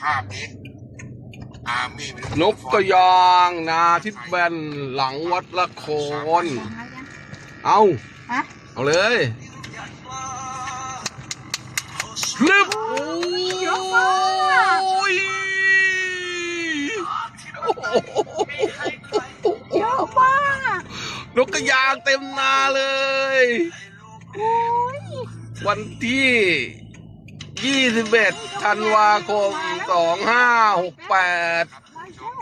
ภาพนี้อาร์มี่นกกระยางนาทิพย์แบนหลังวัดละคร เอาฮะเอาเลยลึบโอ้ยเยอะมากนกกระยางเต็มนาเลยโอ้ยวันที่ 21ธันวาคม 2568มาแล้ว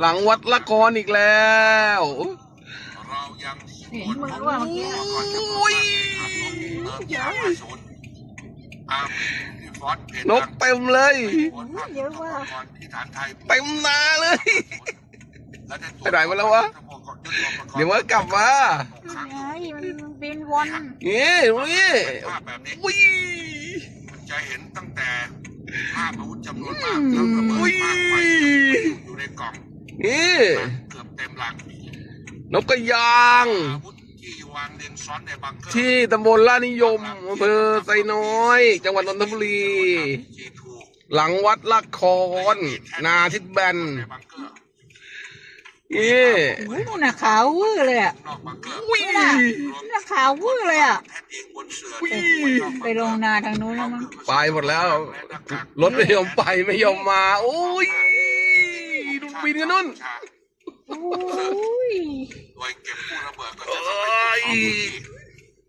หลังวัดละครอีกแล้วเรายังเห็นมือว่าเมื่อกี้อะโอ้ยยาวศูนย์อาร์มี่ฟอสเพนกเต็มเลยเยอะมากที่ฐานไทยเต็มนาเลยไปไหนมาแล้ววะ เดี๋ยวมันกลับมาไงมันบินวนนี่นี่ภาพแบบนี้อุ้ย จะเห็นตั้งแต่ภาพอาวุธจำนวนมากแล้วระเบิดมากไปอยู่ในกล่องนี่เกือบเต็มหลังนกกระยางอาวุธที่วางเรียงซ้อนในบังเกอร์ที่ตำบลลาดนิยมอำเภอไซน้อย จังหวัดนนทบุรีจีทูหลังวัดละครนาทิศแบนในบังเกอร์ นี่โอ้ยนู่นน่ะขาววื้อเลยอะนอกบังเกอร์อุ้ยนู่นน่ะขาววื้อเลยอะแพทย์ยิงบนเสืออุ้ยไปลงนาทางนู้นแล้วมั้งไปหมดแล้ว รถไม่ยอมไปไม่ยอมมา โอ้ยดูบินกันนู่นโอ้ยโดยเก็บกู้ระเบิดก็เอจะ้ย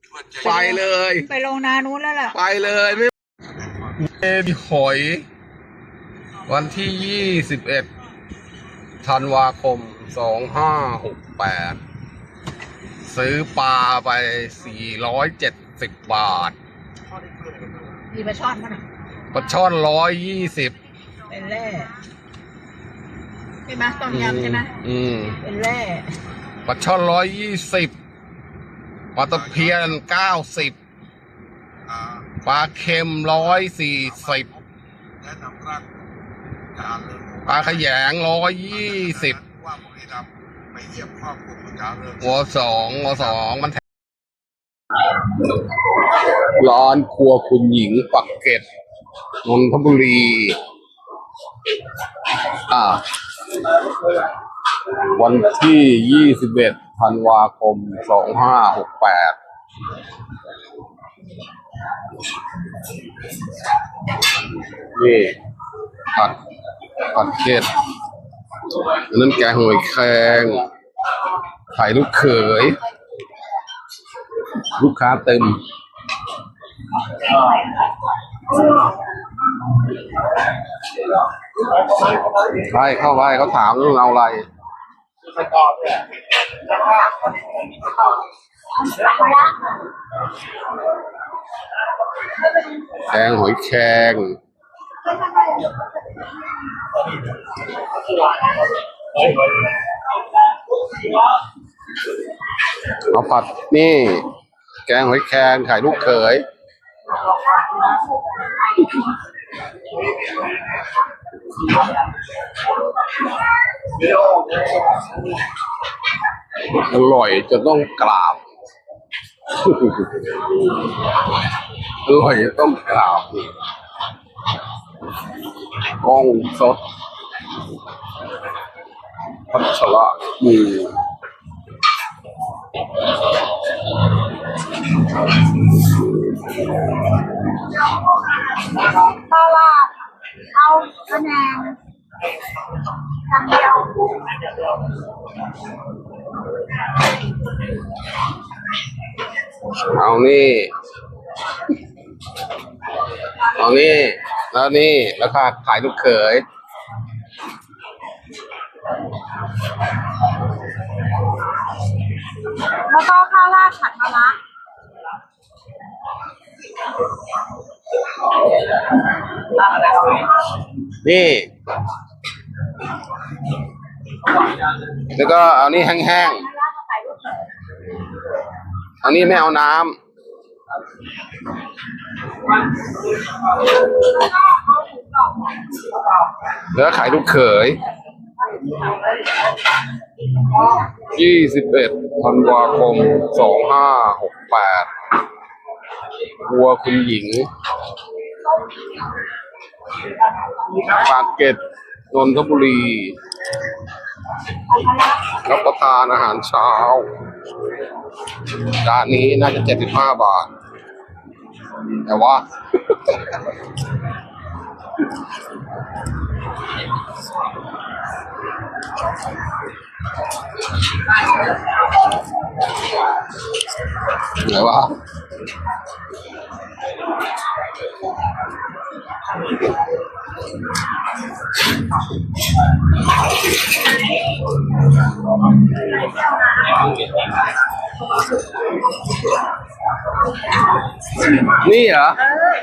เพื่อจะไปเลย ไปลงนานู้นแล้วล่ะ ไปเลยไม่เอมีหอย วันที่ยี่สิบเอ็ดธันวาคม สองห้าหกแปดซื้อปลาไปสี่ร้อยเจ็ดสิบบาทมีปลาช่อนมั้ยปลาช่อนร้อยยี่สิบเป็นแร่ใช่ไหมต้มยำใช่ไหมอืมเป็นแร่ปลาช่อนร้อยยี่สิบปลาตะเพียนเก้าสิบอ่าปลาเค็มร้อยสี่สิบและนำร่างการเลิกปลาขยงร้อยยี่สิบ ว่าบุรีรัมย์ไปเยี่ยมครอบครัวคุณจ๋าเลิกหัวสองหัวสองมันแทร้านครัวคุณหญิงปักเกร็ดนนทบุรี อ่า วันที่ยี่สิบเอ็ดธันวาคมสองห้าหกแปดนี่ผัดผัดเกร็ด อันนั้นแกงหอยแครงไข่ลูกเขย ลูกค้าเต็ม ไปเข้าไปเขาถามเรื่องเอาอะไรแกงหอยแครง เอาผัดนี่ แกงหอยแครงไข่ลูกเขยอร่อยจะต้องกราบ อร่อยจะต้องกราบ กล้องสดพัชระมือตลาดเอาคะแนนคำเดียวเอานี่ เอานี่ แล้วนี่แล้วก็ขายลูกเขยแล้วก็ข้าวราดผัดมะระนี่ แล้วก็เอานี่แห้งๆ อันนี้ไม่เอาน้ำ แล้วขายลูกเขยยี่สิบเอ็ดธันวาคมสองห้าหกแปดวัวคุณหญิง ปากเกร็ดนนทบุรี รับประทานอาหารเช้า จานนี้น่าจะเจ็ดสิบห้าบาท แต่ว่า ไหนวะ นี่เหรอเออ